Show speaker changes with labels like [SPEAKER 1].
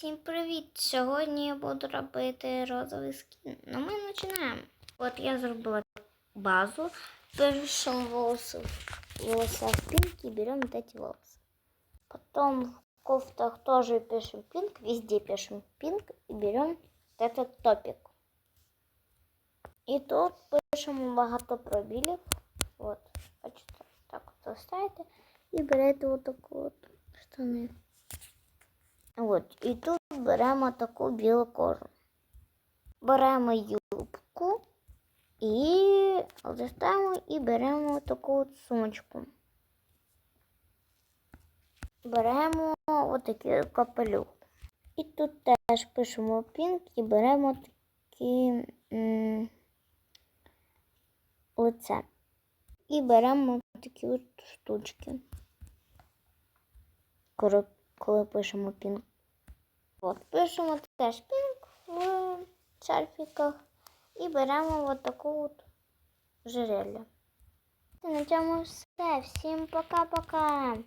[SPEAKER 1] Всім привіт! Сьогодні я буду робити розовий скін. Ну ми починаємо. От я зробила базу. Пишем волосы, волоса в пинк и берем вот эти волосы. Потом в кофтах тоже пишем пинк, везде пишем пинк и берем вот этот топик. І тут пишемо багато пробілів. От, бачите, так от ставите і берете отаку от штани. От, і тут беремо таку білу кожу. Беремо юбку і листаємо і беремо таку от сумочку. Беремо отакий капелюх. І тут теж пишемо пінк і беремо такі лице. І беремо такі от штучки. Коли, коли пишемо пінк. От, пишемо теж пінк в сельфіках і беремо от таку от жерелю. На цьому все. Всім пока-пока.